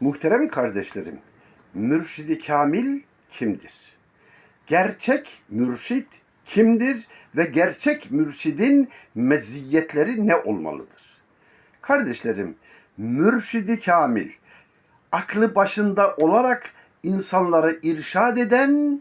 Muhterem kardeşlerim, mürşidi kamil kimdir? Gerçek mürşit kimdir ve gerçek mürşidin meziyetleri ne olmalıdır? Kardeşlerim, mürşidi kamil, aklı başında olarak insanları irşad eden,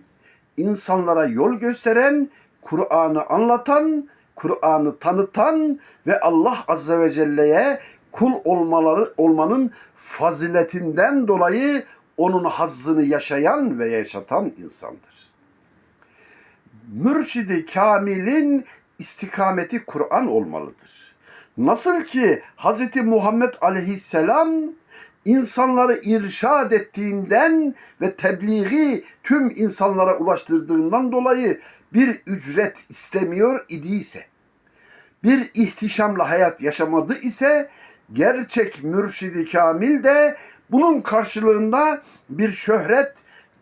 insanlara yol gösteren, Kur'an'ı anlatan, Kur'an'ı tanıtan ve Allah Azze ve Celle'ye kul olmaları olmanın faziletinden dolayı onun hazzını yaşayan ve yaşatan insandır. Mürşidi kamilin istikameti Kur'an olmalıdır. Nasıl ki Hz. Muhammed aleyhisselam insanları irşad ettiğinden ve tebliği tüm insanlara ulaştırdığından dolayı bir ücret istemiyor idiyse, bir ihtişamla hayat yaşamadı ise gerçek mürşidi kamil de bunun karşılığında bir şöhret,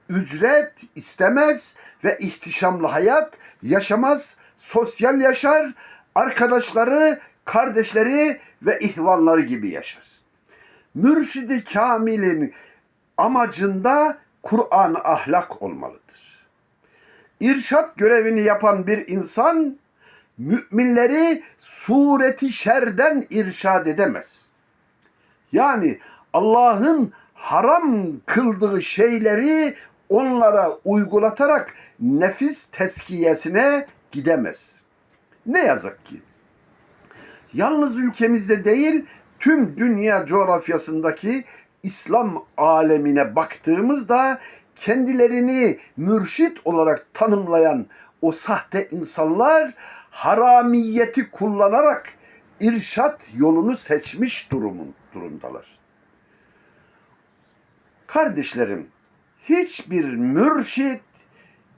ücret istemez ve ihtişamlı hayat yaşamaz, sosyal yaşar, arkadaşları, kardeşleri ve ihvanları gibi yaşar. Mürşidi kamilin amacında Kur'an ahlak olmalıdır. İrşat görevini yapan bir insan müminleri sureti şerden irşad edemez. Yani Allah'ın haram kıldığı şeyleri onlara uygulatarak nefis teskiyesine gidemez. Ne yazık ki. Yalnız ülkemizde değil, tüm dünya coğrafyasındaki İslam alemine baktığımızda kendilerini mürşit olarak tanımlayan o sahte insanlar haramiyeti kullanarak irşat yolunu seçmiş durumun durumdalar. Kardeşlerim, hiçbir mürşit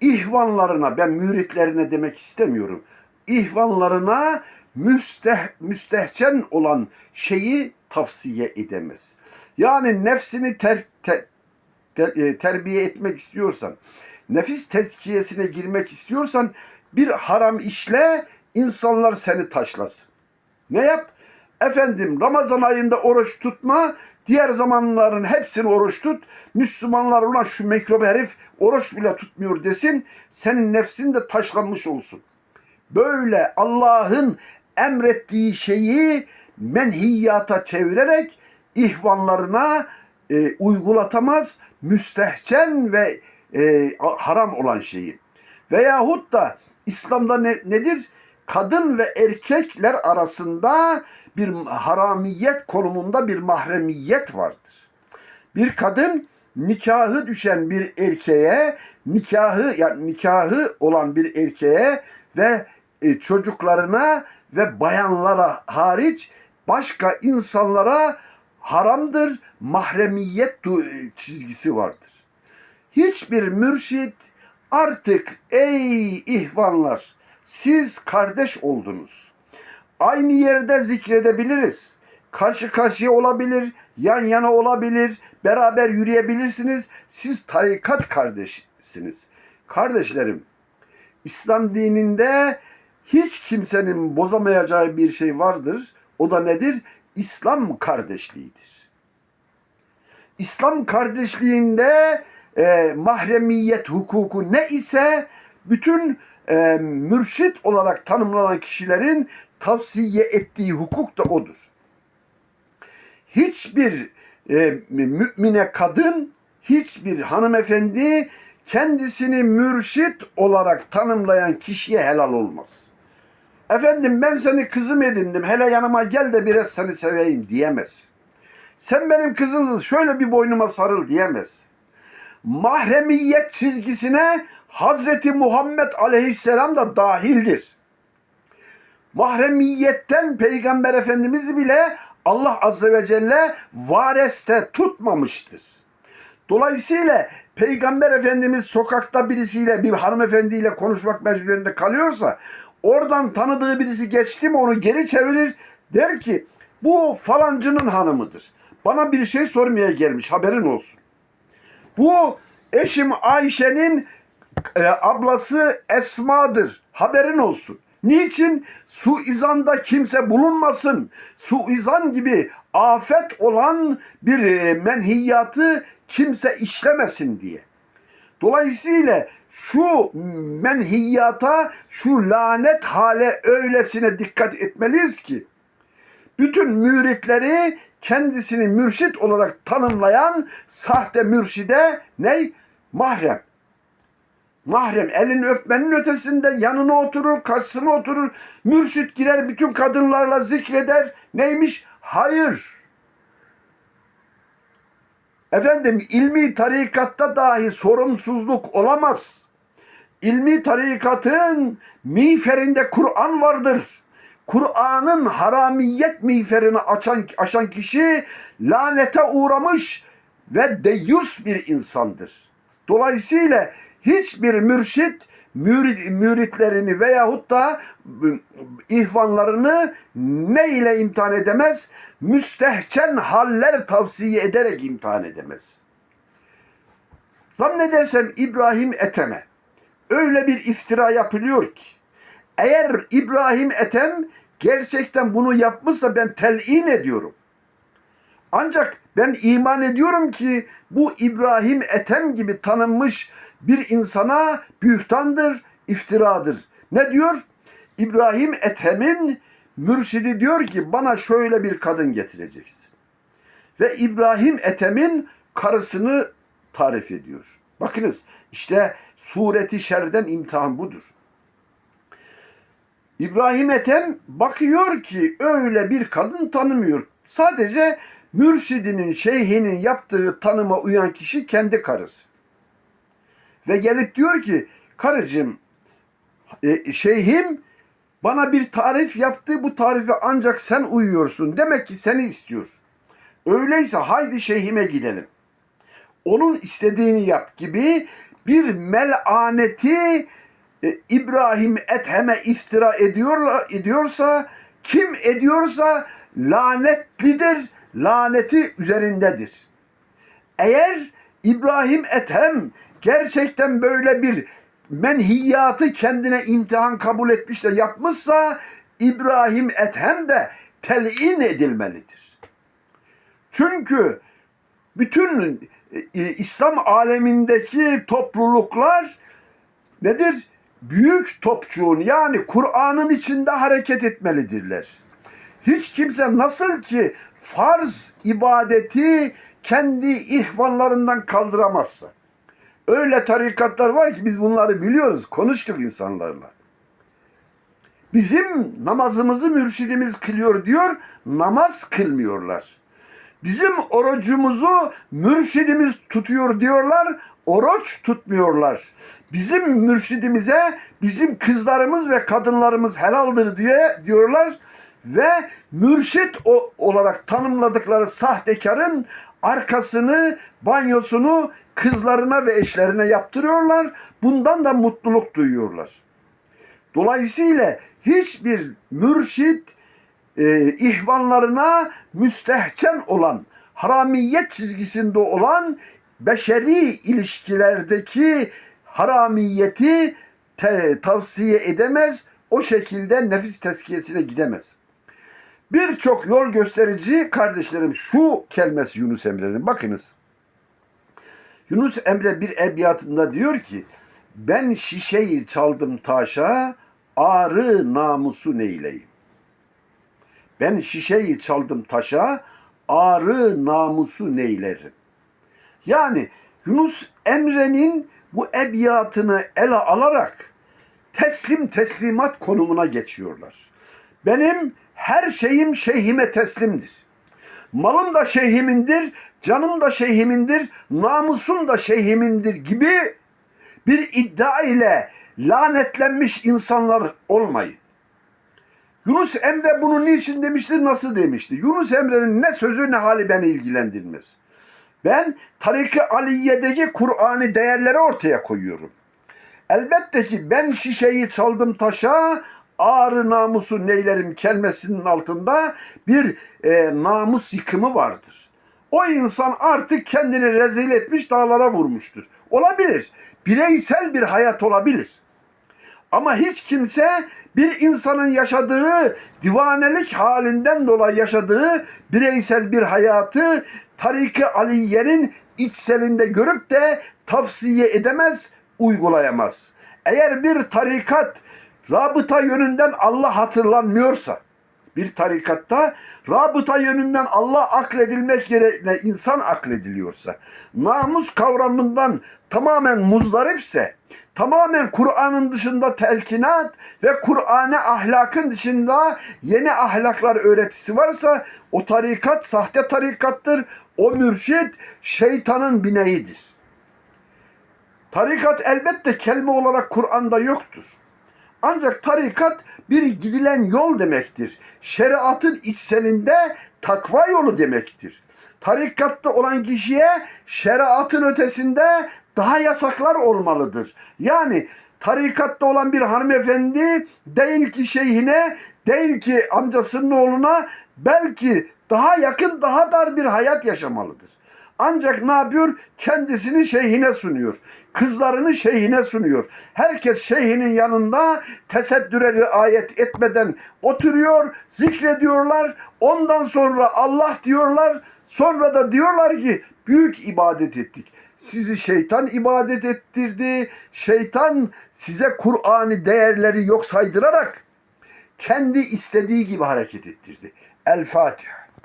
ihvanlarına, ben müritlerine demek istemiyorum, ihvanlarına müsteh, müstehcen olan şeyi tavsiye edemez. Yani nefsini ter, ter, ter- terbiye etmek istiyorsan, nefis tezkiyesine girmek istiyorsan bir haram işle insanlar seni taşlasın. Ne yap? Efendim Ramazan ayında oruç tutma, diğer zamanların hepsini oruç tut. Müslümanlar ulan şu mikrob herif oruç bile tutmuyor desin, senin nefsin de taşlanmış olsun. Böyle Allah'ın emrettiği şeyi menhiyata çevirerek ihvanlarına e, uygulatamaz, müstehcen ve e, haram olan şeyi. Veyahut da İslam'da ne, nedir? Kadın ve erkekler arasında bir haramiyet konumunda bir mahremiyet vardır. Bir kadın nikahı düşen bir erkeğe, nikahı yani nikahı olan bir erkeğe ve e, çocuklarına ve bayanlara hariç başka insanlara haramdır, mahremiyet du- çizgisi vardır. Hiçbir mürşit artık ey ihvanlar siz kardeş oldunuz. Aynı yerde zikredebiliriz. Karşı karşıya olabilir, yan yana olabilir, beraber yürüyebilirsiniz. Siz tarikat kardeşsiniz. Kardeşlerim, İslam dininde hiç kimsenin bozamayacağı bir şey vardır. O da nedir? İslam kardeşliğidir. İslam kardeşliğinde e, mahremiyet hukuku ne ise bütün e, mürşit olarak tanımlanan kişilerin tavsiye ettiği hukuk da odur. Hiçbir e, mümine kadın, hiçbir hanımefendi kendisini mürşit olarak tanımlayan kişiye helal olmaz. Efendim ben seni kızım edindim hele yanıma gel de biraz seni seveyim diyemez. Sen benim kızımsın şöyle bir boynuma sarıl diyemez. Mahremiyet çizgisine Hazreti Muhammed Aleyhisselam da dahildir. Mahremiyetten Peygamber Efendimiz'i bile Allah Azze ve Celle vareste tutmamıştır. Dolayısıyla Peygamber Efendimiz sokakta birisiyle bir hanımefendiyle konuşmak mecburiyetinde kalıyorsa oradan tanıdığı birisi geçti mi onu geri çevirir der ki bu falancının hanımıdır. Bana bir şey sormaya gelmiş haberin olsun. Bu eşim Ayşe'nin e, ablası Esma'dır. Haberin olsun. Niçin? Suizanda kimse bulunmasın. Suizan gibi afet olan bir e, menhiyatı kimse işlemesin diye. Dolayısıyla şu menhiyata, şu lanet hale öylesine dikkat etmeliyiz ki bütün müritleri kendisini mürşit olarak tanımlayan sahte mürşide ney? Mahrem. Mahrem elini öpmenin ötesinde yanına oturur, karşısına oturur. Mürşit girer bütün kadınlarla zikreder. Neymiş? Hayır. Efendim ilmi tarikatta dahi sorumsuzluk olamaz. İlmi tarikatın miğferinde Kur'an vardır. Kur'an'ın haramiyet miğferini açan, aşan kişi lanete uğramış ve deyyus bir insandır. Dolayısıyla hiçbir mürşit mürit, müritlerini veyahut da ıı, ihvanlarını ne ile imtihan edemez? Müstehcen haller tavsiye ederek imtihan edemez. Zannedersem İbrahim Ethem'e öyle bir iftira yapılıyor ki eğer İbrahim Ethem gerçekten bunu yapmışsa ben telin ediyorum. Ancak ben iman ediyorum ki bu İbrahim Ethem gibi tanınmış bir insana bühtandır, iftiradır. Ne diyor? İbrahim Ethem'in mürşidi diyor ki bana şöyle bir kadın getireceksin. Ve İbrahim Ethem'in karısını tarif ediyor. Bakınız işte sureti şerden imtihan budur. İbrahim Ethem bakıyor ki öyle bir kadın tanımıyor. Sadece mürşidinin, şeyhinin yaptığı tanıma uyan kişi kendi karısı. Ve gelip diyor ki karıcığım e, şeyhim bana bir tarif yaptı bu tarife ancak sen uyuyorsun. Demek ki seni istiyor. Öyleyse haydi şeyhime gidelim. Onun istediğini yap gibi bir melaneti e, İbrahim Ethem'e iftira ediyorla, ediyorsa kim ediyorsa lanetlidir, laneti üzerindedir. Eğer İbrahim Ethem gerçekten böyle bir menhiyatı kendine imtihan kabul etmiş de yapmışsa İbrahim Ethem de telin edilmelidir. Çünkü bütün e, İslam alemindeki topluluklar nedir? Büyük topçuğun yani Kur'an'ın içinde hareket etmelidirler. Hiç kimse nasıl ki farz ibadeti kendi ihvanlarından kaldıramazsa. Öyle tarikatlar var ki biz bunları biliyoruz. Konuştuk insanlarla. Bizim namazımızı mürşidimiz kılıyor diyor. Namaz kılmıyorlar. Bizim orucumuzu mürşidimiz tutuyor diyorlar. Oruç tutmuyorlar. Bizim mürşidimize bizim kızlarımız ve kadınlarımız helaldir diye diyorlar ve mürşit olarak tanımladıkları sahtekarın arkasını, banyosunu kızlarına ve eşlerine yaptırıyorlar. Bundan da mutluluk duyuyorlar. Dolayısıyla hiçbir mürşit e, ihvanlarına müstehcen olan, haramiyet çizgisinde olan beşeri ilişkilerdeki haramiyeti te, tavsiye edemez, o şekilde nefis teskiyesine gidemez. Birçok yol gösterici kardeşlerim şu kelimesi Yunus Emre'nin bakınız. Yunus Emre bir ebiyatında diyor ki ben şişeyi çaldım taşa ağrı namusu neyleyim. Ben şişeyi çaldım taşa ağrı namusu neylerim. Yani Yunus Emre'nin bu ebiyatını ele alarak teslim teslimat konumuna geçiyorlar. Benim her şeyim şeyhime teslimdir. Malım da şeyhimindir, canım da şeyhimindir, namusum da şeyhimindir gibi bir iddia ile lanetlenmiş insanlar olmayın. Yunus Emre bunu niçin demiştir, nasıl demişti? Yunus Emre'nin ne sözü ne hali beni ilgilendirmez. Ben Tarik-i Aliye'deki Kur'an'ı değerleri ortaya koyuyorum. Elbette ki ben şişeyi çaldım taşa, ağrı namusu neylerim kelimesinin altında bir e, namus yıkımı vardır. O insan artık kendini rezil etmiş dağlara vurmuştur. Olabilir. Bireysel bir hayat olabilir. Ama hiç kimse bir insanın yaşadığı divanelik halinden dolayı yaşadığı bireysel bir hayatı Tarik-i Aliye'nin içselinde görüp de tavsiye edemez, uygulayamaz. Eğer bir tarikat rabıta yönünden Allah hatırlanmıyorsa, bir tarikatta rabıta yönünden Allah akledilmek yerine insan aklediliyorsa, namus kavramından tamamen muzdarifse, tamamen Kur'an'ın dışında telkinat ve Kur'an'a ahlakın dışında yeni ahlaklar öğretisi varsa o tarikat sahte tarikattır. O mürşit şeytanın bineğidir. Tarikat elbette kelime olarak Kur'an'da yoktur. Ancak tarikat bir gidilen yol demektir. Şeriatın içselinde takva yolu demektir. Tarikatta olan kişiye şeriatın ötesinde daha yasaklar olmalıdır. Yani tarikatta olan bir hanımefendi değil ki şeyhine, değil ki amcasının oğluna belki daha yakın, daha dar bir hayat yaşamalıdır. Ancak ne yapıyor? Kendisini şeyhine sunuyor. Kızlarını şeyhine sunuyor. Herkes şeyhinin yanında tesettüre riayet etmeden oturuyor, zikrediyorlar. Ondan sonra Allah diyorlar. Sonra da diyorlar ki büyük ibadet ettik. Sizi şeytan ibadet ettirdi. Şeytan size Kur'an'ı değerleri yok saydırarak kendi istediği gibi hareket ettirdi. El Fatiha.